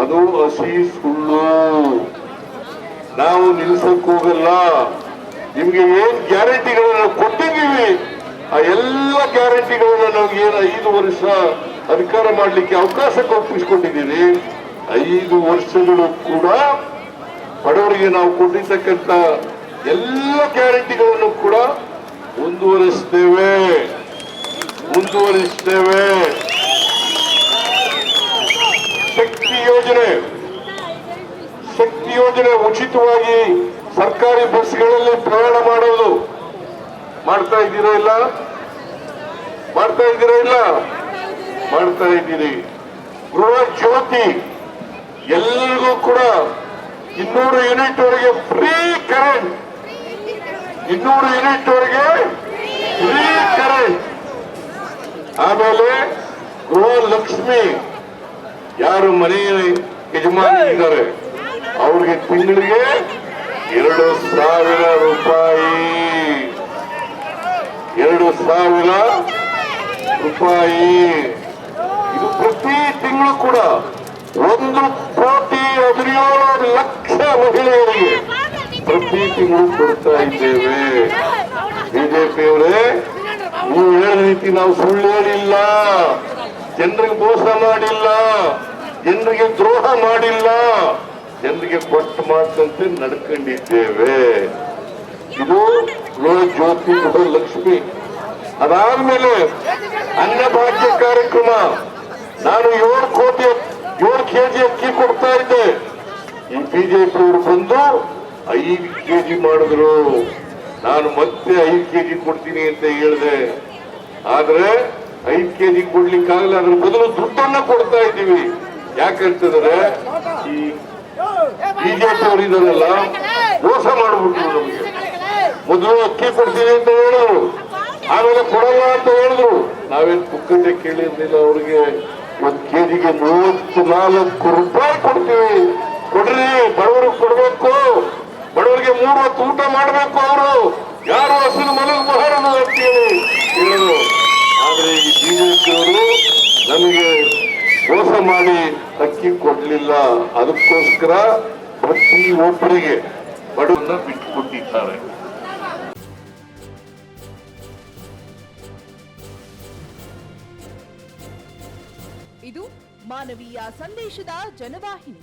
ಅದು ಹಸಿ, ಸುಳ್ಳು. ನಾವು ನಿಲ್ಸಕ್ ಹೋಗಲ್ಲ. ನಿಮ್ಗೆ ಏನ್ ಗ್ಯಾರಂಟಿಗಳನ್ನ ಕೊಟ್ಟಿದ್ದೀವಿ? ಆ ಎಲ್ಲ ಗ್ಯಾರಂಟಿಗಳನ್ನ ನಾವು ಏನು ಐದು ವರ್ಷ ಅಧಿಕಾರ ಮಾಡ್ಲಿಕ್ಕೆ ಅವಕಾಶ ಕಲ್ಪಿಸಿಕೊಂಡಿದ್ದೀವಿ? ಐದು ವರ್ಷಗಳು ಕೂಡ ಬಡವರಿಗೆ ನಾವು ಕೊಟ್ಟಿರ್ತಕ್ಕಂಥ ಎಲ್ಲ ಗ್ಯಾರಂಟಿಗಳನ್ನು ಕೂಡ ಮುಂದುವರಿಸ್ತೇವೆ. ಮುಂದುವರಿಸ್ತೇವೆ ಶಕ್ತಿ ಯೋಜನೆ ಶಕ್ತಿ ಯೋಜನೆ ಉಚಿತವಾಗಿ ಸರ್ಕಾರಿ ಬಸ್ಗಳಲ್ಲಿ ಪ್ರಯಾಣ ಮಾಡೋದು ಮಾಡ್ತಾ ಇದ್ದೀರಾ ಇಲ್ಲ? ಮಾಡ್ತಾ ಇದ್ದೀರಾ ಇಲ್ಲ? ಮಾಡ್ತಾ ಇದ್ದೀರಿ. ಗೃಹ ಜ್ಯೋತಿ ಎಲ್ಲರಿಗೂ ಕೂಡ ಇನ್ನೂರು ಯೂನಿಟ್ ವರೆಗೆ ಫ್ರೀ ಕರೆಂಟ್. ಇನ್ನೂರು ಯೂನಿಟ್ ವರೆಗೆ ಫ್ರೀ ಕರೆಂಟ್. ಆಮೇಲೆ ಗೃಹ ಲಕ್ಷ್ಮಿ ಯಾರು ಮನೆಯಲ್ಲಿ ಯಜಮಾನ ಇದ್ದಾರೆ? ಅವ್ರಿಗೆ ತಿಂಗಳಿಗೆ ಎರಡು ಸಾವಿರ ರೂಪಾಯಿ. ಎರಡು ಸಾವಿರ ರೂಪಾಯಿ. ಇದು ಪ್ರತಿ ತಿಂಗಳು ಕೂಡ ಒಂದು ಕೋಟಿ ಹದಿನೇಳು ಲಕ್ಷ ಮಹಿಳೆಯರಿಗೆ ಪ್ರತಿ ತಿಂಗಳು ಕೊಡ್ತಾ ಇದ್ದೇವೆ. ಬಿಜೆಪಿಯವರೇ, ನೀವು ಹೇಳಿದ ರೀತಿ ನಾವು ಸುಳ್ಳು ಹೇಳಿಲ್ಲ. ಜನರಿಗೆ ಮೋಸ ಮಾಡಿಲ್ಲ. ಜನರಿಗೆ ದ್ರೋಹ ಮಾಡಿಲ್ಲ. ಜನರಿಗೆ ಕೊಟ್ಟು ಮಾತಂತೆ ನಡ್ಕೊಂಡಿದ್ದೇವೆ. ಇದು ಲೋ ಜ್ಯೋತಿ ಗೃಹ ಲಕ್ಷ್ಮಿ. ಅದಾದ್ಮೇಲೆ ಅನ್ನಭಾಗ್ಯ ಕಾರ್ಯಕ್ರಮ. ನಾನು ಏಳು ಕೋಟಿ, ಏಳು ಕೆಜಿ ಅಕ್ಕಿ ಕೊಡ್ತಾ ಇದ್ದೆ. ಈ ಬಿಜೆಪಿ ಅವರು ಬಂದು ಐದು ಕೆಜಿ ಮಾಡಿದ್ರು. ನಾನು ಮತ್ತೆ ಐದು ಕೆಜಿ ಕೊಡ್ತೀನಿ ಅಂತ ಹೇಳಿದೆ. ಆದ್ರೆ ಐದು ಕೆಜಿ ಕೊಡ್ಲಿಕ್ಕಾಗಲ್ಲ, ಅದ್ರ ಬದಲು ದುಡ್ಡನ್ನ ಕೊಡ್ತಾ ಇದ್ದೀವಿ. ಯಾಕಂತಂದ್ರೆ ಈ ಬಿಜೆಪಿ ಅವರು ಇದಾರಲ್ಲ ಮೋಸ ಮಾಡ್ಬಿಟ್ಟು ನಮಗೆ. ಮೊದಲು ಅಕ್ಕಿ ಕೊಡ್ತೀವಿ ಅಂತ ಹೇಳಿದ್ರು ಆಮೇಲೆ ಕೊಡಲ್ಲ ಅಂತ ಹೇಳಿದ್ರು. ನಾವೇನು ಪುಕ್ಕಟ್ಟೆ ಕೇಳಿರ್ಲಿಲ್ಲ ಅವ್ರಿಗೆ. ಒಂದ್ ಕೆಜಿಗೆ ಮೂವತ್ತು ನಾಲ್ಕು ರೂಪಾಯಿ ಕೊಡ್ತೀವಿ. ಕೊಡ್ರಿ, ಬಡವರಿಗೆ ಕೊಡ್ಬೇಕು. ಬಡವರಿಗೆ ಮೂರು ಹೊತ್ತು ಊಟ ಮಾಡಬೇಕು ಅವರು. ಯಾರು ಹಸಿರು ಮಲಗಬಾರದು ಅಂತೇಳಿ ಹೇಳಿದ್ರು ಆದ್ರೆ ಈ ಬಿಜೆಪಿಯವರು ನಮಗೆ ಮಾಡಿ ಅಕ್ಕಿ ಕೊಡ್ಲಿಲ್ಲ. ಅದಕ್ಕೋಸ್ಕರ ಪ್ರತಿ ಒಬ್ಬರಿಗೆ ಬಡವನ್ನ ಬಿಟ್ಟುಕೊಟ್ಟಿದ್ದಾರೆ. ಇದು ಮಾನವೀಯ ಸಂದೇಶದ ಜನವಾಹಿನಿ.